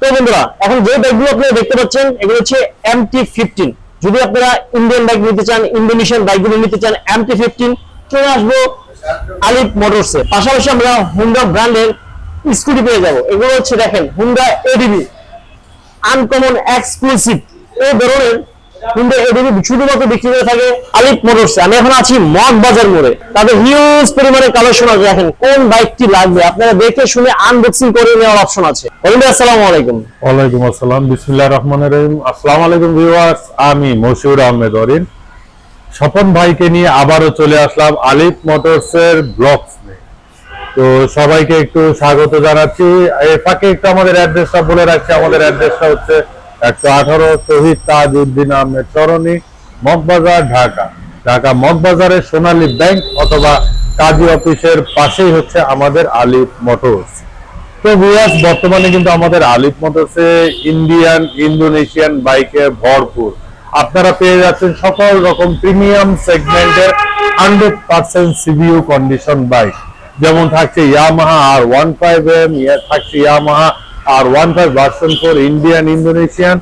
তো বন্ধুরা, এখন যে ব্যাগগুলো আপনারা দেখতে পাচ্ছেন, এগুলো হচ্ছে এম টি ফিফটিন যদি আপনারা ইন্ডিয়ান বাইক নিতে চান ইন্দোনেশিয়ান বাইকগুলো নিতে চান এম টি ফিফটিন চলে আসব আলিফ মোটরসে পাশাপাশি আমরা হুন্ডা ব্র্যান্ডের স্কুটি পেয়ে যাব। এগুলো হচ্ছে দেখেন হুন্ডা এডিবি আনকমন এক্সক্লুসিভ এই ধরনের হুন্ডা এডিবি শুধুমাত্র বিক্রি করে থাকে আমি এখন আছি মগ বাজার মোড়ে। তাদের হিউজ পরিমাণে কালেকশন আছে। দেখেন কোন বাইকটি লাগবে? আপনারা দেখে শুনে আনবক্সিং করে নেওয়ার অপশন আছে। আসসালামু আলাইকুম। ওয়ালাইকুম আসসালাম। রহিম। আলাইকুম ভিউয়ার্স আমি মশিউর আহমেদ অরিন। স্বপন ভাইকে নিয়ে আবারও চলে আসলাম আলিফ মোটরসের ব্লগস তো সবাইকে একটু স্বাগত জানাচ্ছি। এর ফাঁকে একটু আমাদের অ্যাড্রেসটা বলে রাখছি। আমাদের অ্যাড্রেসটা হচ্ছে একশো আঠারো শহীদ তাজ উদ্দিন আহমেদ চরণী মগবাজার, ঢাকা। ঢাকা মগবাজারের সোনালী ব্যাংক অথবা কাজী অফিসের পাশেই হচ্ছে আমাদের আলিফ মোটরস। তো ভিউয়ার্স, বর্তমানে কিন্তু আমাদের আলিফ মোটরসে ইন্ডিয়ান, ইন্দোনেশিয়ান বাইকে ভরপুর। আপনারা পেয়ে যাচ্ছেন সকল রকম প্রিমিয়াম সেগমেন্টের hundred percent CBU condition bike. যেমন থাকছে Yamaha R one five M থাকছে Yamaha R one five version four Indian Indonesian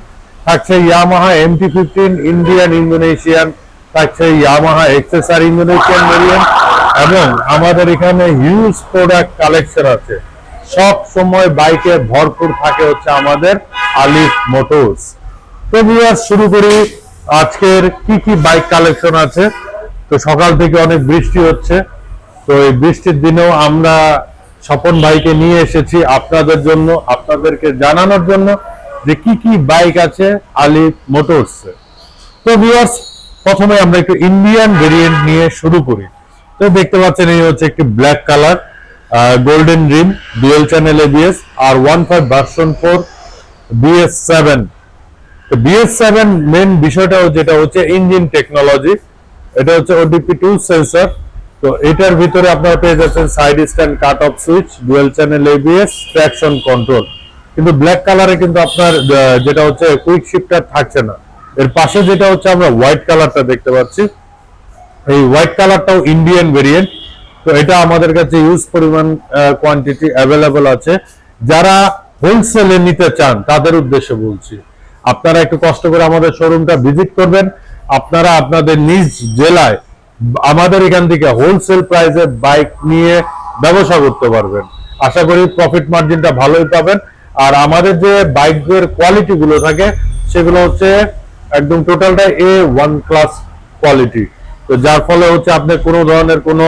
থাকছে Yamaha MT fifteen Indian Indonesian থাকছে ইয়ামাহা এক্সেসার ইন্দোনেশিয়ান ভেরিয়েন্ট এবং আমাদের এখানে হিউজ প্রোডাক্ট কালেকশন আছে। সব সময় বাইকে ভরপুর থাকে হচ্ছে আমাদের আলিফ মোটরস তো ভিউয়ার্স শুরু করি। আজকের কি কি বাইক কালেকশন আছে? তো সকাল থেকে অনেক বৃষ্টি হচ্ছে। তো এই বৃষ্টির দিনেও আমরা স্বপন ভাইকে নিয়ে এসেছি আপনাদের জন্য, আপনাদেরকে জানানোর জন্য যে কি কি বাইক আছে আলিফ মোটরস তো ভিউয়ার্স প্রথমে আমরা একটু ইন্ডিয়ান ভেরিয়েন্ট নিয়ে শুরু করি। তো দেখতে পাচ্ছেন এই হচ্ছে একটি black colour golden rim dual channel ABS R one five version four BS seven তো বিএস সেভেন মেন বিষয়টা যেটা হচ্ছে ইঞ্জিন টেকনোলজি এটা হচ্ছে ওডিপি টু সেন্সর তো এটার ভিতরে আপনারা পেয়ে যাচ্ছেন side stand cut off switch dual channel ABS traction control কিন্তু ব্ল্যাক কালারে কিন্তু আপনার যেটা হচ্ছে কুইক শিফটার থাকছে না। এর পাশে যেটা হচ্ছে আমরা হোয়াইট কালারটা দেখতে পাচ্ছি। এই হোয়াইট কালারটাও ইন্ডিয়ান ভেরিয়েন্ট তো এটা আমাদের কাছে ইউজ পরিমাণ কোয়ান্টিটি অ্যাভেলেবল আছে। যারা হোলসেলে নিতে চান, তাদের উদ্দেশ্যে বলছি। আপনারা একটু কষ্ট করে আমাদের শোরুমটা ভিজিট করবেন। আপনারা আপনাদের নিজ জেলায় আমাদের এখান থেকে হোলসেল প্রাইসে বাইক নিয়ে ব্যবসা করতে পারবেন। আশা করি প্রফিট মার্জিনটা ভালোই পাবেন। আর আমাদের যে বাইকের কোয়ালিটি গুলো থাকে, সেগুলো হচ্ছে একদম টোটালটা এ ওয়ান ক্লাস কোয়ালিটি তো যার ফলে হচ্ছে আপনার কোনো ধরনের কোনো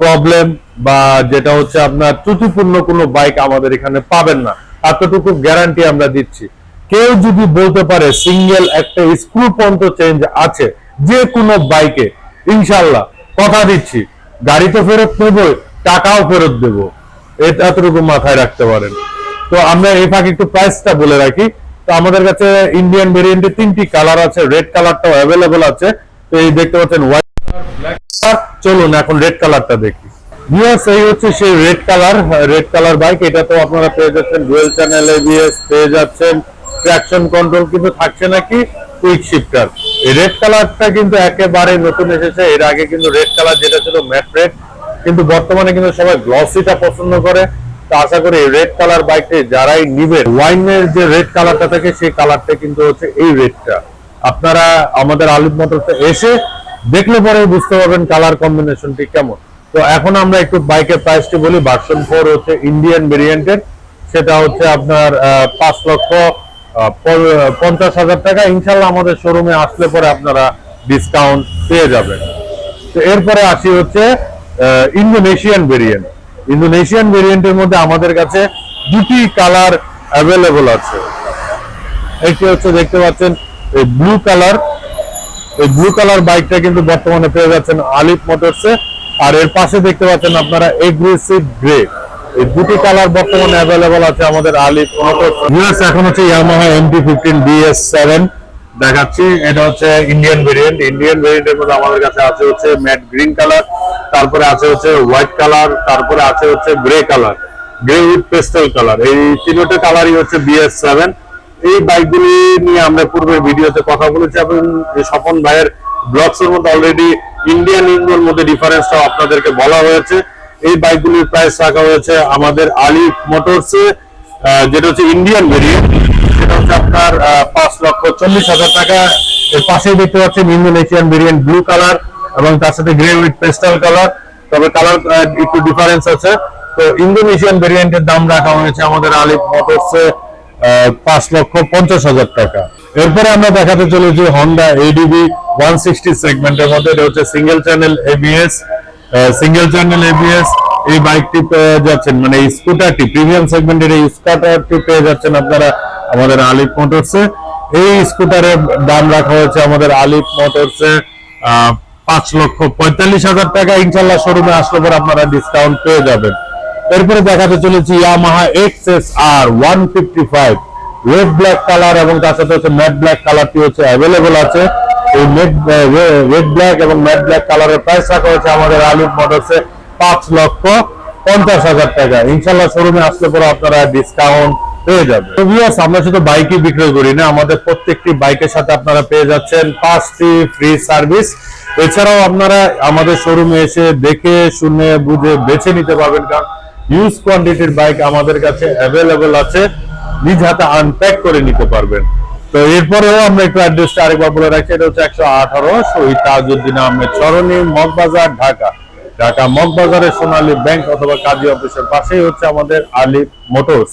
প্রবলেম বা যেটা হচ্ছে আপনার ত্রুটিপূর্ণ কোনো বাইক আমাদের এখানে পাবেন না। এতটুকু গ্যারান্টি আমরা দিচ্ছি। কেউ যদি বলতে পারে সিঙ্গেল একটা স্ক্রু পর্যন্ত চেঞ্জ আছে যে কোনো বাইকে ইনশাল্লাহ কথা দিচ্ছি। গাড়ি তো ফেরত নেব, টাকাও ফেরত দেবো। এটা এতটুকু মাথায় রাখতে পারেন। তো আমরা এই ফাঁকে একটু প্রাইসটা বলে রাখি। তো আমাদের কাছে ইন্ডিয়ান ভেরিয়েন্টের তিনটি কালার আছে রেড কালারটাও অ্যাভেলেবল আছে। তো এই দেখতে পাচ্ছেন হোয়াইট কালার চলুন এখন রেড কালারটা দেখি। ভিউয়ার্স এই হচ্ছে সেই red colour red colour bike এটা তো আপনারা পেয়ে যাচ্ছেন ডুয়েল চ্যানেল এবিএস পেয়ে যাচ্ছেন ট্র্যাকশন কন্ট্রোল কিন্তু থাকছে নাকি কুইক শিফটার রেড কালারটা কিন্তু একেবারে নতুন এসেছে। এর আগে কিন্তু রেড কালার যেটা ছিল ম্যাট রেড কিন্তু বর্তমানে কিন্তু সবাই গ্লসিটা পছন্দ করে। তো আশা করি রেড কালার বাইকটি যারাই নিবে ওয়াইনের যে রেড কালারটা থাকে, সেই কালারটা কিন্তু হচ্ছে এই রেডটা আপনারা আমাদের আলিফ মোটরসে এসে দেখলে পরে বুঝতে পারবেন কালার কম্বিনেশনটি কেমন। তো এখন আমরা একটু বাইকের প্রাইসটি বলি ভার্সন ফোর হচ্ছে ইন্ডিয়ান ভেরিয়েন্টের সেটা হচ্ছে আপনার পাঁচ লক্ষ পঞ্চাশ হাজার টাকা ইনশাল্লাহ আমাদের শোরুমে আসলে পরে আপনারা ডিসকাউন্ট পেয়ে যাবেন। তো এরপরে আসি হচ্ছে ইন্দোনেশিয়ান ভেরিয়েন্ট ইন্দোনেশিয়ান ভেরিয়েন্টের মধ্যে আমাদের কাছে দুটি কালার অ্যাভেলেবল আছে। একটি হচ্ছে দেখতে পাচ্ছেন, এই ব্লু কালার এই ব্লু কালার বাইকটা কিন্তু বর্তমানে পেয়ে যাচ্ছেন আলিফ মোটরসে আর এর পাশে দেখতে পাচ্ছেন আপনারা এগ্রেসিভ গ্রে এই দুটি কালার বর্তমানে অ্যাভেলেবল আছে আমাদের আলিফ এখন হচ্ছে Yamaha MT fifteen BS seven দেখাচ্ছি। এটা হচ্ছে ইন্ডিয়ান ভেরিয়েন্ট ইন্ডিয়ান ভেরিয়েন্টের মধ্যে আমাদের কাছে আছে হচ্ছে ম্যাট গ্রিন কালার তারপরে আছে হচ্ছে হোয়াইট কালার তারপরে আছে হচ্ছে grey colour grey with pastel colour এই তিনটে কালারই হচ্ছে বিএস সেভেন এই বাইকগুলি নিয়ে আমরা পূর্বের ভিডিওতে কথা বলেছি এবং এই স্বপন ভাইয়ের ব্লগস এর মধ্যে অলরেডি ইন্ডিয়ান ইন্ডোর মধ্যে ডিফারেন্সটাও আপনাদেরকে বলা হয়েছে। এই বাইকগুলির প্রাইস রাখা হয়েছে আমাদের আলিফ মোটরসে যেটা হচ্ছে ইন্ডিয়ান ভেরিয়েন্ট সেটা হচ্ছে আপনার পাঁচ লক্ষ চল্লিশ হাজার টাকা। এর দেখতে পাচ্ছেন ইন্দোনেশিয়ান ভেরিয়েন্ট ব্লু কালার এবং তার সাথে গ্রে উইথ পেস্টাল কালার তবে কালার একটু ডিফারেন্স আছে। তো ইন্দোনেশিয়ান ভেরিয়েন্টের দাম রাখা হয়েছে আমাদের আলিফ মোটরসে পাঁচ লক্ষ পঞ্চাশ হাজার টাকা। এরপরে আমরা দেখাতে চলেছি হন্ডা এডিবি ওয়ান সিক্সটি সেগমেন্টের মধ্যে, এটা হচ্ছে single channel ABS single channel ABS এই বাইকটি পেয়ে যাচ্ছেন। মানে স্কুটারটি প্রিমিয়াম সেগমেন্টের এই স্কুটারটি পেয়ে যাচ্ছেন আপনারা আমাদের আলিফ মোটরসে এই স্কুটারের দাম রাখা হয়েছে আমাদের আলিফ মোটরসে পাঁচ লক্ষ পঁয়তাল্লিশ হাজার টাকা। ইনশাল্লাহ শোরুমে আসলে পরে আপনারা ডিসকাউন্ট পেয়ে যাবেন। এরপরে দেখাতে চলেছি Yamaha X S R one fifty five red black colour এবং তার সাথে হচ্ছে ম্যাট ব্ল্যাক কালারটি হচ্ছে অ্যাভেলেবল আছে। এই রেড ব্ল্যাক এবং ম্যাট ব্ল্যাক কালারের প্রাইস রাখা আমাদের আলিফ মোটরসে পাঁচ লক্ষ পঞ্চাশ হাজার টাকা। ইনশাল্লাহ শোরুমে আসলে পরে আপনারা ডিসকাউন্ট পেয়ে যাবেন। আমরা শুধু বাইকই বিক্রি করি না, আমাদের প্রত্যেকটি বাইকের সাথে আপনারা পেয়ে যাচ্ছেন পাঁচটি ফ্রি সার্ভিস এছাড়াও আপনারা আমাদের শোরুমে এসে দেখে, শুনে, বুঝে, বেছে নিতে পারবেন, কারণ ইউজ কোয়ান্টিটির বাইক আমাদের কাছে অ্যাভেলেবল আছে। নিজ হাতে আনপ্যাক করে নিতে পারবেন। তো এরপরেও আমরা একটু অ্যাড্রেসটা আরেকবার বলে রাখছি এটা হচ্ছে একশো আঠারো শহীদ তাজউদ্দিন আহমেদ সরণি, মগবাজার, ঢাকা। ঢাকা মগবাজারের সোনালী ব্যাংক অথবা কাজী অফিসের পাশেই হচ্ছে আমাদের আলিফ মোটরস।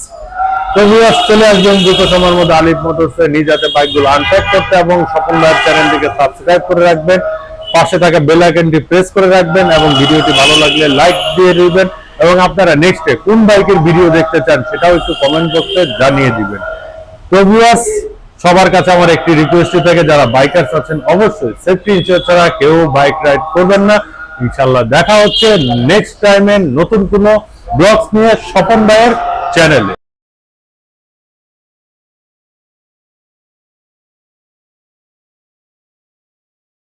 চলে আসবেন সময়ের মধ্যে আলিফ মোটরস বাইকগুলো আনপ্যাক করতে এবং ভাইয়ের চ্যানেলটিকে সাবস্ক্রাইব করে রাখবেন। পাশে থাকা বেল আইকনটি প্রেস করে রাখবেন এবং ভিডিওটি ভালো লাগলে লাইক দিয়ে দিবেন। এবং আপনারা নেক্সটে কোন বাইকের ভিডিও দেখতে চান সেটাও একটু কমেন্ট বক্সে জানিয়ে দিবেন। তো সবার কাছে আমার একটি রিকোয়েস্ট থাকে, যারা বাইকার্স আছেন, অবশ্যই সেফটি ইনসিওর ছাড়া কেউ বাইক রাইড করবেন না। ইনশাল্লাহ দেখা হচ্ছে নেক্সট টাইমে নতুন কোনো ব্লগস নিয়ে স্বপন ভাইয়ের চ্যানেলে